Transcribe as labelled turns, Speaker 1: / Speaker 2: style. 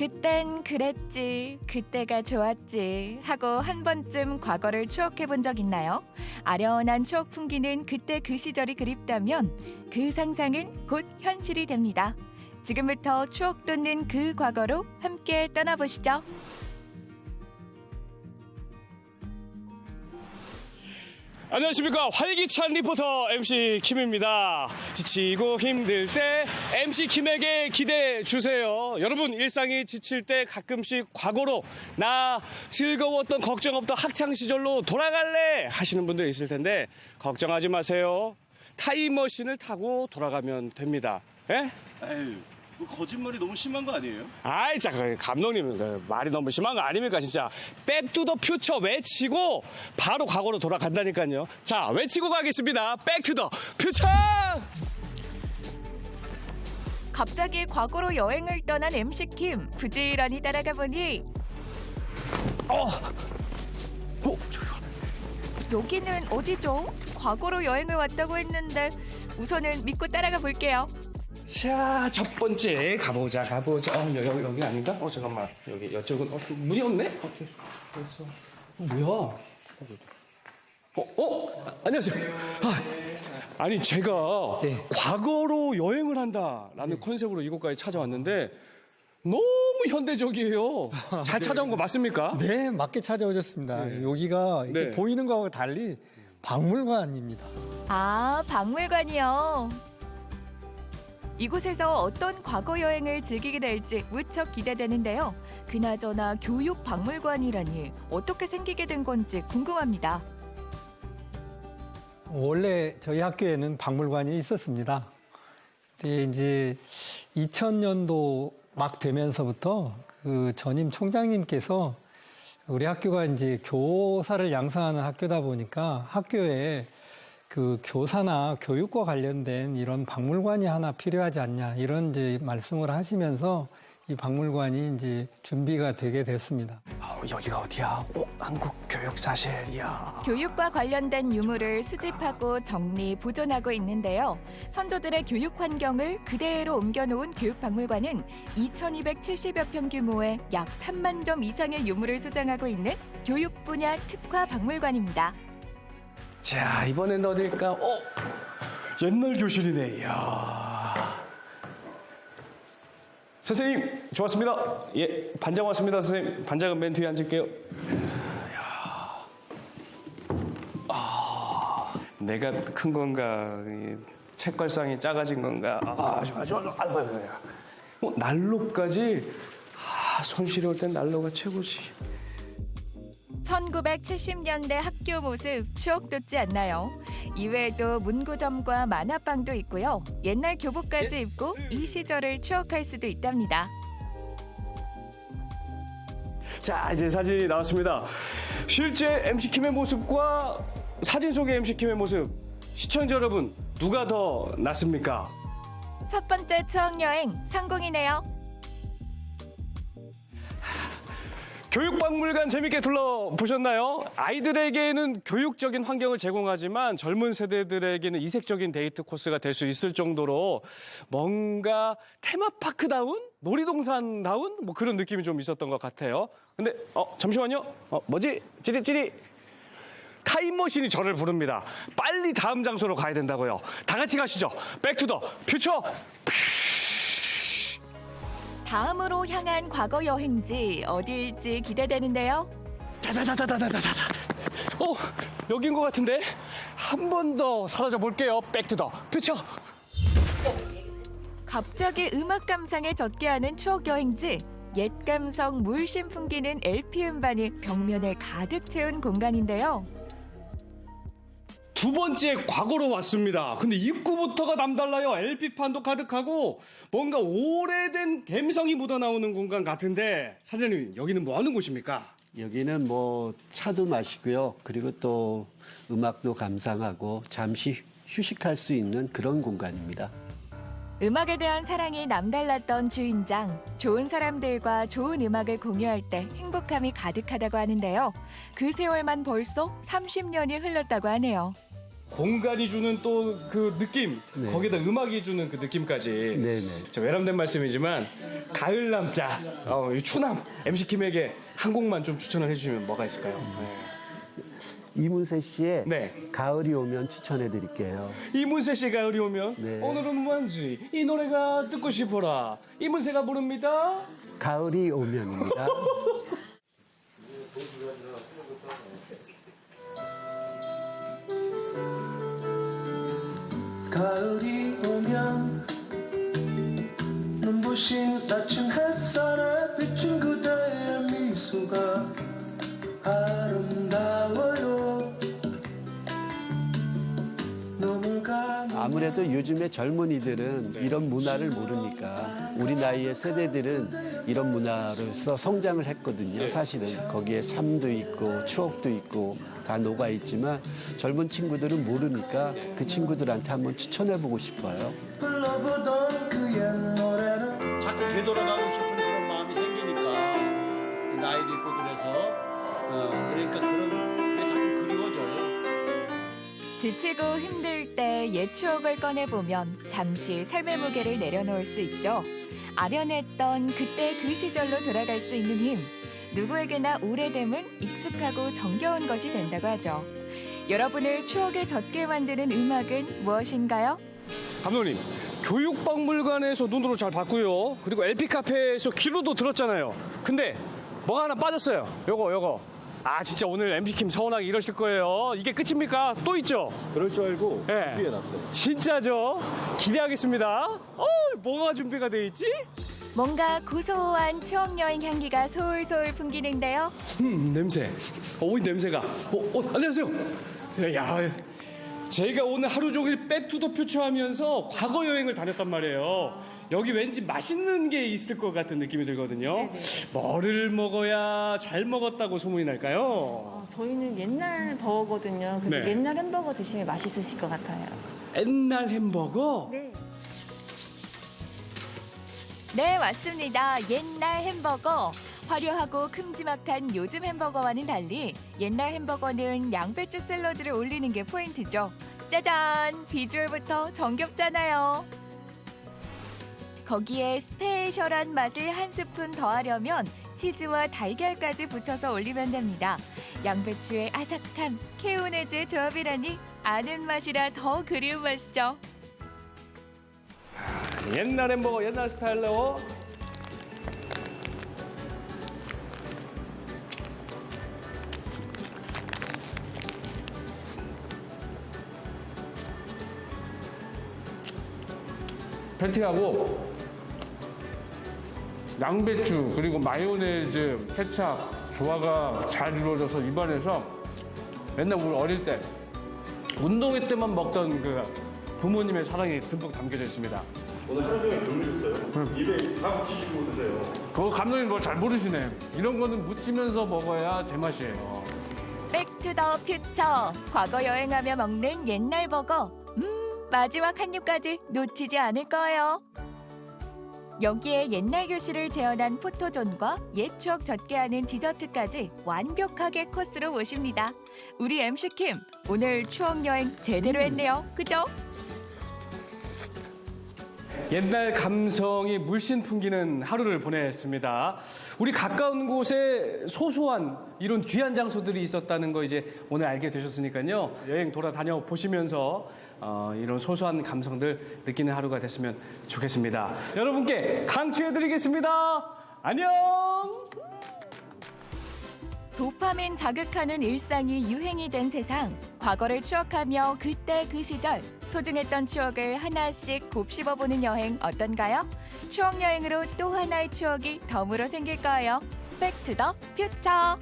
Speaker 1: 그땐 그랬지, 그때가 좋았지 하고 한 번쯤 과거를 추억해 본 적 있나요? 아련한 추억 풍기는 그때 그 시절이 그립다면 그 상상은 곧 현실이 됩니다. 지금부터 추억 돋는 그 과거로 함께 떠나보시죠.
Speaker 2: 안녕하십니까 활기찬 리포터 MC 킴입니다. 지치고 힘들 때 MC 킴에게 기대해 주세요. 여러분 일상이 지칠 때 가끔씩 과거로 나 즐거웠던 걱정 없던 학창 시절로 돌아갈래 하시는 분들 있을 텐데 걱정하지 마세요. 타임머신을 타고 돌아가면 됩니다. 예?
Speaker 3: 에휴, 그 거짓말이 너무 심한 거 아니에요?
Speaker 2: 아이, 자, 그 감독님, 그 말이 너무 심한 거 아닙니까, 진짜. 백투더 퓨처 외치고 바로 과거로 돌아간다니까요. 자, 외치고 가겠습니다. 백투더 퓨처!
Speaker 1: 갑자기 과거로 여행을 떠난 MC 킴 부지런히 따라가 보니
Speaker 2: 어, 어,
Speaker 1: 여기는 어디죠? 과거로 여행을 왔다고 했는데 우선은 믿고 따라가 볼게요.
Speaker 2: 자, 첫 번째 가보자, 가보자. 어, 여기, 여기, 여기 아닌가? 어, 잠깐만. 여기, 이쪽은, 어, 문이 없네? 어, 됐어. 어, 뭐야? 어, 어? 아, 안녕하세요. 아, 아니, 제가 과거로 여행을 한다라는 컨셉으로 이곳까지 찾아왔는데 너무 현대적이에요. 잘 찾아온 거 맞습니까?
Speaker 4: 네, 맞게 찾아오셨습니다. 여기가 이렇게
Speaker 2: 네.
Speaker 4: 보이는 거하고 달리 박물관입니다.
Speaker 1: 아, 박물관이요. 이곳에서 어떤 과거 여행을 즐기게 될지 무척 기대되는데요. 그나저나 교육 박물관이라니 어떻게 생기게 된 건지 궁금합니다.
Speaker 4: 원래 저희 학교에는 박물관이 있었습니다. 근데 이제 2000년도 막 되면서부터 그 전임 총장님께서 우리 학교가 이제 교사를 양성하는 학교다 보니까 학교에 그 교사나 교육과 관련된 이런 박물관이 하나 필요하지 않냐 이런 이제 말씀을 하시면서 이 박물관이 이제 준비가 되게 됐습니다.
Speaker 2: 아, 여기가 어디야? 어, 한국 교육사실이야.
Speaker 1: 교육과 관련된 유물을 수집하고 정리, 보존하고 있는데요. 선조들의 교육 환경을 그대로 옮겨놓은 교육박물관은 2,270여 평 규모의 약 3만 점 이상의 유물을 소장하고 있는 교육 분야 특화 박물관입니다.
Speaker 2: 자, 이번엔 어딜까? 어? 옛날 교실이네. 이야. 선생님, 좋았습니다. 예, 반장 왔습니다, 선생님. 반장은 맨 뒤에 앉을게요. 이야. 아, 내가 큰 건가? 이 책걸상이 작아진 건가? 아, 좋아, 좋아, 좋아. 아이고, 아이고, 아이고. 어, 난로까지? 아, 손실이 올땐 난로가 최고지.
Speaker 1: 1970년대 학교 모습 추억 돋지 않나요? 이외에도 문구점과 만화방도 있고요. 옛날 교복까지
Speaker 2: 예스.
Speaker 1: 입고 이 시절을 추억할 수도 있답니다.
Speaker 2: 자, 이제 사진이 나왔습니다. 실제 MC 킴의 모습과 사진 속의 MC 킴의 모습, 시청자 여러분, 누가 더 낫습니까?
Speaker 1: 첫 번째 추억 여행 성공이네요.
Speaker 2: 교육박물관 재밌게 둘러보셨나요? 아이들에게는 교육적인 환경을 제공하지만 젊은 세대들에게는 이색적인 데이트 코스가 될 수 있을 정도로 뭔가 테마파크다운? 놀이동산다운? 뭐 그런 느낌이 좀 있었던 것 같아요. 근데, 어, 잠시만요. 어, 뭐지? 찌릿찌릿. 타임머신이 저를 부릅니다. 빨리 다음 장소로 가야 된다고요. 다 같이 가시죠. 백투더 퓨처.
Speaker 1: 다음으로 향한 과거 여행지 어디일지 기대되는데요.
Speaker 2: 다다다다다다다다. 어, 여긴 것 같은데? 한 번 더 사라져 볼게요. 백투더 퓨처.
Speaker 1: 갑자기 음악 감상에 젖게 하는 추억 여행지. 옛 감성 물씬 풍기는 LP 음반이 벽면을 가득 채운 공간인데요.
Speaker 2: 두 번째 과거로 왔습니다. 근데 입구부터가 남달라요. LP판도 가득하고 뭔가 오래된 감성이 묻어나오는 공간 같은데 사장님 여기는 뭐 하는 곳입니까?
Speaker 5: 여기는 뭐 차도 마시고요. 그리고 또 음악도 감상하고 잠시 휴식할 수 있는 그런 공간입니다.
Speaker 1: 음악에 대한 사랑이 남달랐던 주인장. 좋은 사람들과 좋은 음악을 공유할 때 행복함이 가득하다고 하는데요. 그 세월만 벌써 30년이 흘렀다고 하네요.
Speaker 2: 공간이 주는 또 그 느낌,
Speaker 5: 네.
Speaker 2: 거기다 음악이 주는 그 느낌까지.
Speaker 5: 네네.
Speaker 2: 저 외람된 말씀이지만 가을 남자, 어, 이 추남 MC 김에게 한 곡만 좀 추천을 해주시면 뭐가 있을까요?
Speaker 5: 이문세 씨의
Speaker 2: 네.
Speaker 5: 가을이 오면 추천해 드릴게요.
Speaker 2: 이문세 씨 가을이 오면
Speaker 5: 네.
Speaker 2: 오늘은 뭔지 이 노래가 듣고 싶어라. 이문세가 부릅니다.
Speaker 5: 가을이 오면입니다.
Speaker 6: 가을이 오면 눈부신 아침 햇살에 비친 그대의 미소가 아름다워
Speaker 5: 아무래도 요즘의 젊은이들은 이런 문화를 모르니까 우리 나이의 세대들은 이런 문화로서 성장을 했거든요. 사실은 거기에 삶도 있고 추억도 있고 다 녹아 있지만 젊은 친구들은 모르니까 그 친구들한테 한번 추천해 보고 싶어요.
Speaker 6: 노래는
Speaker 7: 자꾸 되돌아가고 싶은 그런 마음이 생기니까 나이도 있고 그래서 어, 그러니까 그런.
Speaker 1: 지치고 힘들 때 옛 추억을 꺼내보면 잠시 삶의 무게를 내려놓을 수 있죠. 아련했던 그때 그 시절로 돌아갈 수 있는 힘. 누구에게나 오래됨은 익숙하고 정겨운 것이 된다고 하죠. 여러분을 추억에 젖게 만드는 음악은 무엇인가요?
Speaker 2: 감독님, 교육박물관에서 눈으로 잘 봤고요. 그리고 LP 카페에서 귀로도 들었잖아요. 근데 뭐가 하나 빠졌어요. 요거, 요거. 아, 진짜 오늘 MC킴 서운하게 이러실 거예요. 이게 끝입니까? 또 있죠?
Speaker 3: 그럴 줄 알고
Speaker 2: 네.
Speaker 3: 준비해놨어요.
Speaker 2: 진짜죠? 기대하겠습니다. 어, 뭐가 준비가 돼 있지?
Speaker 1: 뭔가 고소한 추억 여행 향기가 솔솔 풍기는데요.
Speaker 2: 음, 냄새. 어, 이 냄새가. 어, 어, 안녕하세요. 야, 제가 오늘 하루 종일 백투더 퓨처 하면서 과거 여행을 다녔단 말이에요. 여기 왠지 맛있는 게 있을 것 같은 느낌이 들거든요. 뭐를 먹어야 잘 먹었다고 소문이 날까요?
Speaker 8: 어, 저희는 옛날 버거거든요. 그래서
Speaker 2: 네.
Speaker 8: 옛날 햄버거 드시면 맛있으실 것 같아요.
Speaker 2: 옛날 햄버거?
Speaker 8: 네.
Speaker 1: 네, 맞습니다. 옛날 햄버거. 화려하고 큼지막한 요즘 햄버거와는 달리 옛날 햄버거는 양배추 샐러드를 올리는 게 포인트죠. 짜잔! 비주얼부터 정겹잖아요. 거기에 스페셜한 맛을 한 스푼 더하려면 치즈와 달걀까지 붙여서 올리면 됩니다. 양배추의 아삭함, 케오네즈의 조합이라니 아는 맛이라 더 그리운 맛이죠.
Speaker 2: 옛날 햄버거, 옛날 스타일로. 패티하고 양배추 그리고 마요네즈, 케찹 조화가 잘 이루어져서 입안에서 맨날 우리 어릴 때 운동회 때만 먹던 그 부모님의 사랑이 듬뿍 담겨져 있습니다. 오늘 하루 종일 주무셨어요? 입에 다 묻히시고 드세요. 그거 감독님 뭐잘 모르시네. 이런 거는 묻히면서 먹어야 제맛이에요.
Speaker 1: 백투더 퓨처 과거 여행하며 먹는 옛날 버거 음 마지막 한 입까지 놓치지 않을 거예요. 여기에 옛날 교실을 재현한 포토존과 옛 추억 젖게 하는 디저트까지 완벽하게 코스로 모십니다. 우리 MC 킴 오늘 추억 여행 제대로 했네요. 그죠?
Speaker 2: 옛날 감성이 물씬 풍기는 하루를 보냈습니다. 우리 가까운 곳에 소소한 이런 귀한 장소들이 있었다는 거 이제 오늘 알게 되셨으니까요. 여행 돌아다녀 보시면서 어, 이런 소소한 감성들 느끼는 하루가 됐으면 좋겠습니다. 여러분께 강추해드리겠습니다. 안녕!
Speaker 1: 도파민 자극하는 일상이 유행이 된 세상 과거를 추억하며 그때 그 시절 소중했던 추억을 하나씩 곱씹어 보는 여행 어떤가요? 추억 여행으로 또 하나의 추억이 덤으로 생길 거예요. 백 투 더 퓨처